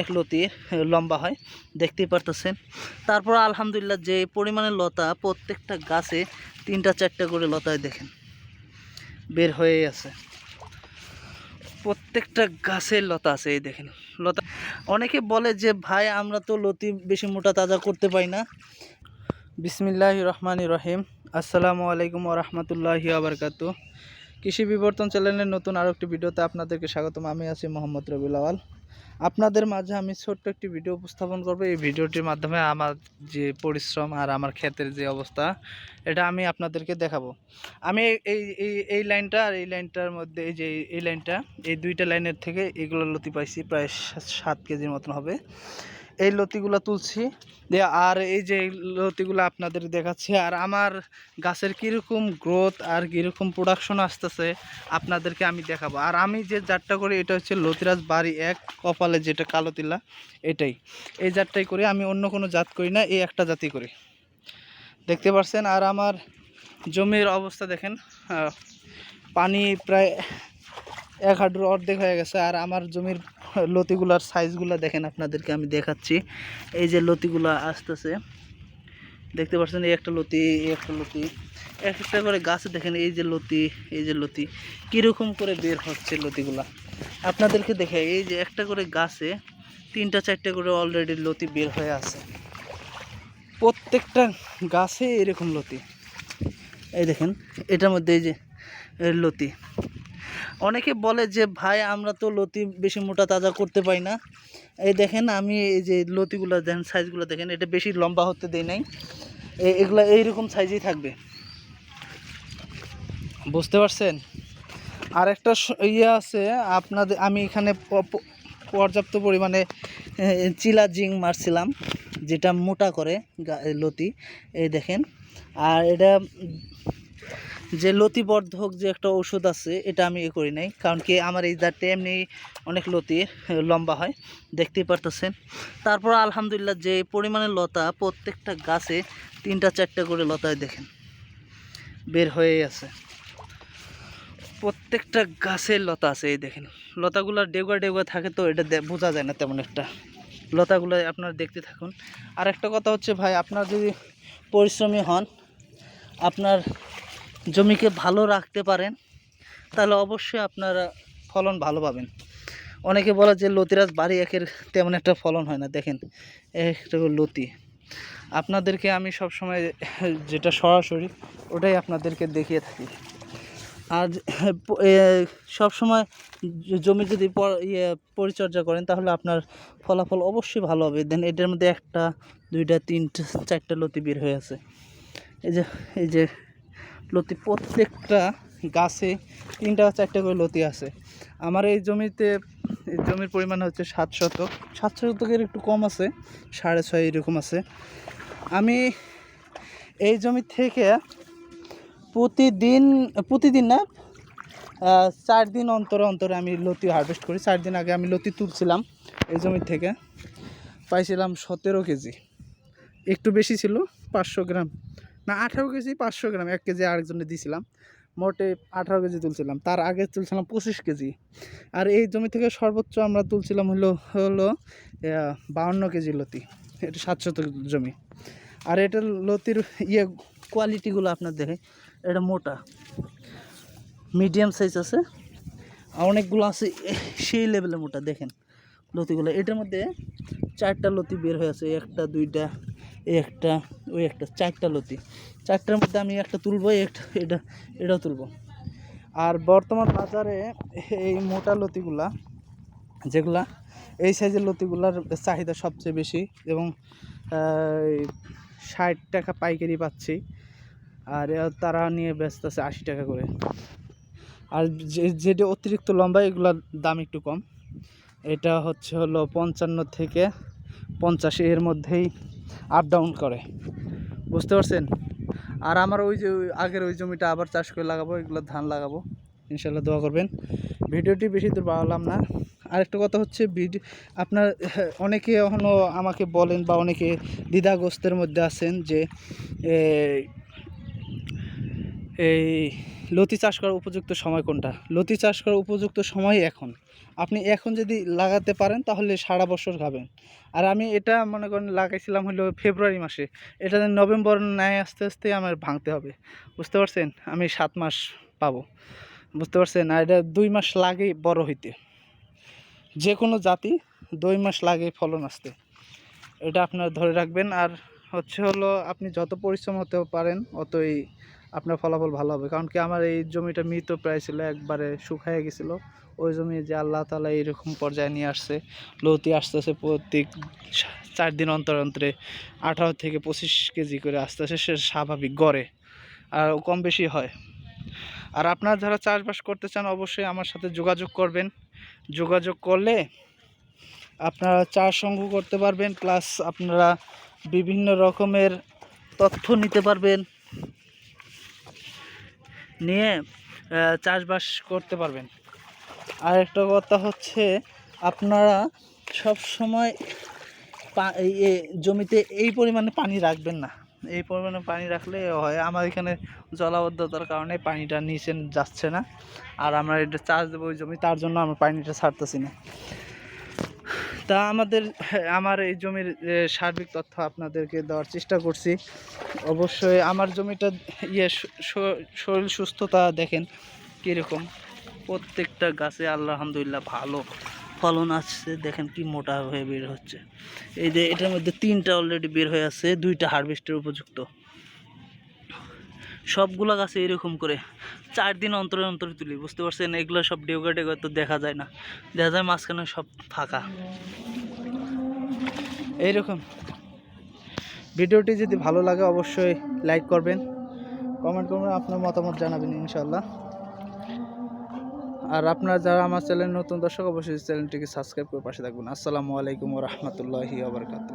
এক লতি লম্বা হয়, দেখতেই পারতেছেন। তারপর আলহামদুলিল্লাহ যে পরিমাণে লতা, প্রত্যেকটা গাছে তিনটা চারটা করে লতায় দেখেন। বের হয়ে আছে। প্রত্যেকটা গাছে লতা আছে, এই দেখেন। লতা অনেকে বলে যে, ভাই, আমরা তো লতি বেশি মোটা তাজা করতে পাই না। বিসমিল্লাহ রহমান রহিম। আসসালামু আলাইকুম রহমতুল্লাহি আবরকাতু কৃষি বিবর্তন চ্যানেলের নতুন আরও একটি ভিডিওতে আপনাদেরকে স্বাগতম। আমি আছি মোহাম্মদ রবিউল আওয়াল আপনাদের মাঝে আমি ছোট্ট একটি ভিডিও উপস্থাপন করব। এই ভিডিওটির মাধ্যমে আমার যে পরিশ্রম আর আমার ক্ষেতের যে অবস্থা, এটা আমি আপনাদেরকে দেখাবো। আমি এই এই এই লাইনটা আর এই লাইনটার মধ্যে, এই যে এই লাইনটা, এই দুইটা লাইনের থেকে এগুলো লতি পাইছি প্রায় সাত কেজির মতন হবে। এই লতিগুলো তুলছি। আর এই যে লতিগুলো আপনাদের দেখাচ্ছি, আর আমার গাছের কীরকম গ্রোথ আর কীরকম প্রোডাকশন আসতেছে, আপনাদেরকে আমি দেখাবো। আর আমি যে জাতটা করি, এটা হচ্ছে লতিরাজ বাড়ি এক, কপালে যেটা কালো তিলা, এটাই। এই জাতটাই করি, আমি অন্য কোনো জাত করি না, এই একটা জাতি করি। দেখতে পাচ্ছেন আর আমার জমির অবস্থা দেখেন পানি প্রায় এক হাঁটুর অর্ধেক হয়ে গেছে আর আমার জমির লতিগুলার সাইজগুলো দেখেন আপনাদেরকে আমি দেখাচ্ছি। এই যে লতিগুলা আসতেছে, দেখতে পাচ্ছেন এই একটা লতি, এই একটা লতি। এক একটা করে গাছে দেখেন, এই যে লতি, এই যে লতি। কীরকম করে বের হচ্ছে লতিগুলা? আপনাদেরকে দেখে এই যে একটা করে গাছে তিনটা চারটে করে অলরেডি লতি বের হয়ে আছে। প্রত্যেকটা গাছে এরকম লতি। এই দেখেন, এটার মধ্যে এই যে লতি। অনেকে বলে যে, ভাই, আমরা তো লতি বেশি মোটা তাজা করতে পাই না। এই দেখেন, আমি এই যে লতিগুলো দেখেন সাইজগুলো দেখেন, এটা বেশি লম্বা হতে দেই নাই। এগুলো এইরকম সাইজেই থাকবে। বুঝতে পারছেন? আর একটা ইয়ে আছে, আপনাদের, আমি এখানে পর্যাপ্ত পরিমাণে চিলা জিং মারছিলাম, যেটা মোটা করে লতি। এই দেখেন, আর এটা যে লতিবর্ধক যে একটা ওষুধ আছে, এটা আমি এ করি নাই। কারণ কি আমার এই জাতটা এমনি অনেক লতি, লম্বা হয়। দেখতেই পারতেছেন। তারপর আলহামদুলিল্লাহ যে পরিমাণে লতা, প্রত্যেকটা গাছে তিনটা, চারটা করে লতায় দেখেন, বের হয়ে আছে। প্রত্যেকটা গাছের লতা আছে, এই দেখেন। লতাগুলো ডেগুয়া ডেগুয়া থাকে তো, এটা বোঝা যায় না তেমন একটা। লতাগুলো আপনার দেখতে থাকুন। আর একটা কথা হচ্ছে ভাই, আপনার যদি পরিশ্রমী হন, আপনার জমিকে ভালো রাখতে পারেন, তাহলে অবশ্যই আপনারা ফলন ভালো পাবেন। অনেকে বলে যে লতিরাজ বাড়ি একের তেমন একটা ফলন হয় না, দেখেন, একটা লতি। আপনাদেরকে আমি সব সময় যেটা সরাসরি, ওটাই আপনাদেরকে দেখিয়ে থাকি। আর সব সময় জমি যদি ইয়ে পরিচর্যা করেন, তাহলে আপনার ফলাফল অবশ্যই ভালো হবে। দেন এটার মধ্যে একটা, দুইটা, তিনটা, চারটা লতি বের হয়ে আছে। এই যে এই যে লতি, প্রত্যেকটা গাছে তিনটা চারটা করে লতি আছে। আমার এই জমিতে জমির পরিমাণ হচ্ছে সাত শতক। সাত শতকের একটু কম আছে, সাড়ে ছয় এরকম আছে। আমি এই জমি থেকে প্রতিদিন প্রতিদিন না চার দিন অন্তরে অন্তরে আমি লতি হারভেস্ট করি। চার দিন আগে আমি লতি তুলছিলাম এই জমি থেকে। পাইছিলাম সতেরো কেজি। একটু বেশি ছিল, পাঁচশো গ্রাম। না, আঠারো কেজি পাঁচশো গ্রাম, এক কেজি আরেকজনে দিয়েছিলাম মোটে আঠারো কেজি তুলছিলাম। তার আগে তুলছিলাম পঁচিশ কেজি। আর এই জমি থেকে সর্বোচ্চ আমরা তুলছিলাম হলো হলো বাউন্ন কেজি লতি। এটা সাতশত জমি। আর এটা লতির ইয়ে কোয়ালিটিগুলো আপনার দেখে, এটা মোটা। মিডিয়াম সাইজ আছে। আর অনেকগুলো আছে, সেই লেভেলে মোটা, দেখেন লতিগুলো। এটার মধ্যে চারটা লতি বের হয়ে আছে, একটা, দুইটা একটা, ওই একটা, চারটা লতি। চারটার মধ্যে আমি একটা তুলবো একটা, এটা, এটাও তুলবো। আর বর্তমান বাজারে এই মোটা লতিগুলা, যেগুলা এই সাইজের লতিগুলার চাহিদা সবচেয়ে বেশি এবং ষাট টাকা পাইকারি পাচ্ছি, আর তারা নিয়ে ব্যস্ত আছে আশি টাকা করে। আর যেটা অতিরিক্ত লম্বা, এগুলোর দাম একটু কম। এটা হচ্ছে হলো পঞ্চান্ন থেকে পঞ্চাশ, এর মধ্যেই আপ ডাউন করে। বুঝতে পারছেন? আর আমার ওই যে আগের ওই জমিটা আবার চাষ করে লাগাবো, এগুলো ধান লাগাবো। ইনশাল্লাহ দোয়া করবেন। ভিডিওটি বেশি দূর বাড়ালাম না। আরেকটা কথা হচ্ছে ভিডিও আপনার অনেকে এখনও আমাকে বলেন বা অনেকে দ্বিধাগ্রস্তের মধ্যে আছেন যে এই লতি চাষ করার উপযুক্ত সময় কোনটা? লতি চাষ করার উপযুক্ত সময় এখন। আপনি এখন যদি লাগাতে পারেন, তাহলে সারা বছর খাবেন। আর আমি এটা মনে করেন লাগাইছিলাম হলো ফেব্রুয়ারি মাসে। এটা নভেম্বর নেয় আস্তে আস্তে আমার ভাঙতে হবে। বুঝতে পারছেন? আমি সাত মাস পাবো। বুঝতে পারছেন? আর এটা দুই মাস লাগে বড় হইতে। যে কোনো জাতি দুই মাস লাগে ফলন আসতে। এটা আপনারা ধরে রাখবেন। আর হচ্ছে হলো আপনি যত পরিশ্রম হতে পারেন, অতই আপনার ফলাফল ভালো হবে। কারণ কি আমার এই জমিটা মৃত প্রায় ছিল, একবারে শুকায় গেছিল। ওই জমি যে আল্লাহ তালা এইরকম পর্যায়ে নিয়ে আসছে, লতি আসতেছে প্রত্যেক চার দিন অন্তর অন্তরে আঠারো থেকে পঁচিশ কেজি করে আসতেছে, সে স্বাভাবিক গড়ে, আর কম বেশি হয়। আর আপনারা যারা চাষবাস করতে চান, অবশ্যই আমার সাথে যোগাযোগ করবেন। যোগাযোগ করলে আপনারা চাষ সংগ্রহ করতে পারবেন প্লাস আপনারা বিভিন্ন রকমের তথ্য নিতে পারবেন। নিয়ে চাষবাস করতে পারবেন। আর একটা কথা হচ্ছে, আপনারা সব সময় জমিতে এই পরিমাণে পানি রাখবেন না। এই পরিমাণে পানি রাখলে হয়, আমার এখানে জলাবদ্ধতার কারণে পানিটা নিচে যাচ্ছে না। আর আমরা এটা চাষ দেবো ওই জমি, তার জন্য আমরা পানিটা ছাড়তেছি না। তা আমাদের, আমার এই জমির সার্বিক তথ্য আপনাদেরকে দেওয়ার চেষ্টা করছি। অবশ্যই আমার জমিটা ইয়ে শরীর সুস্থতা দেখেন কীরকম। প্রত্যেকটা গাছে আল্লাহ আলহামদুলিল্লাহ ভালো ফলন আসছে। দেখেন কি মোটা হয়ে বের হচ্ছে। এই যে এটার মধ্যে তিনটা অলরেডি বের হয়ে আছে, দুইটা হারভেস্টের উপযুক্ত। সবগুলা গাছে এরকম করে চার দিন অন্তরে অন্তরে তুলি, বুঝতে পারছেন? এগুলো সব ডেউগা ডেউগা তো দেখা যায় না। দেখা যায় মাঝখানে সব ফাঁকা। এইরকম। ভিডিওটি যদি ভালো লাগে, অবশ্যই লাইক করবেন, কমেন্ট করবেন, আপনার মতামত জানাবেন ইনশাল্লাহ আর আপনারা যারা আমার চ্যানেল নতুন, দর্শক, অবশ্যই চ্যানেলটিকে সাবস্ক্রাইব করে পাশে থাকবেন। আসসালামু আলাইকুম রহমতুল্লাহি আবরকাত